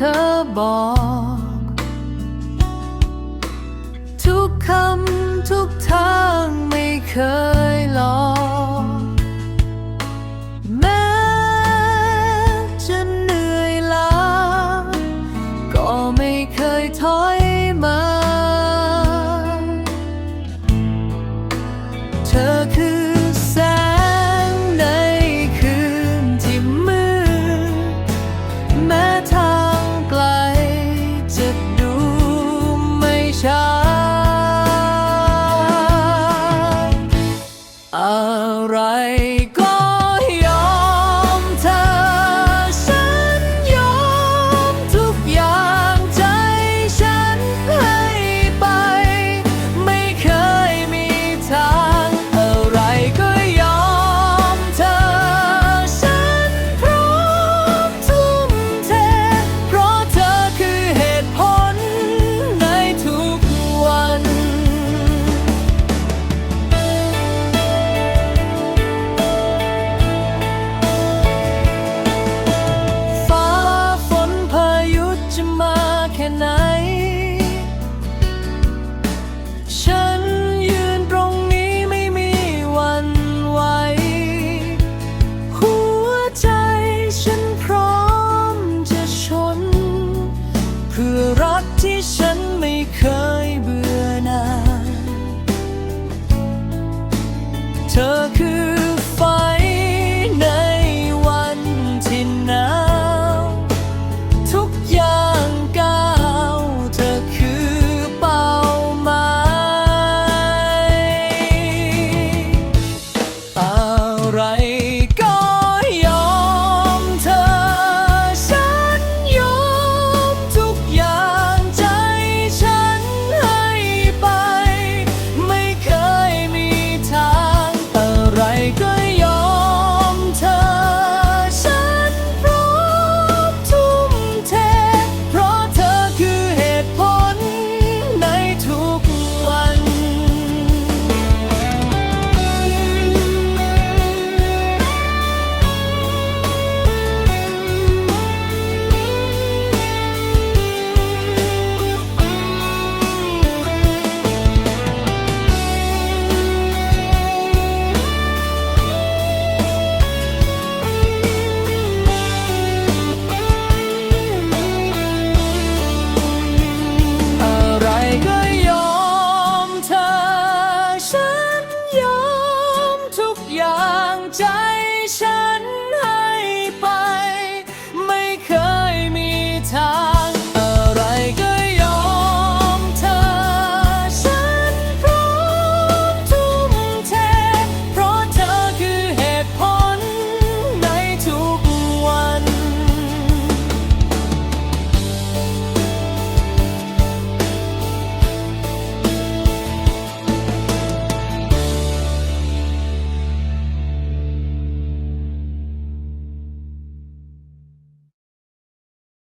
เธอบอก ทุกคำทุกทางไม่เคยหลอกแม้จะเหนื่อยล้าก็ไม่เคยถอยมา เธอคือ คือรักที่ฉันไม่เคยเบื่อนานเธอคือ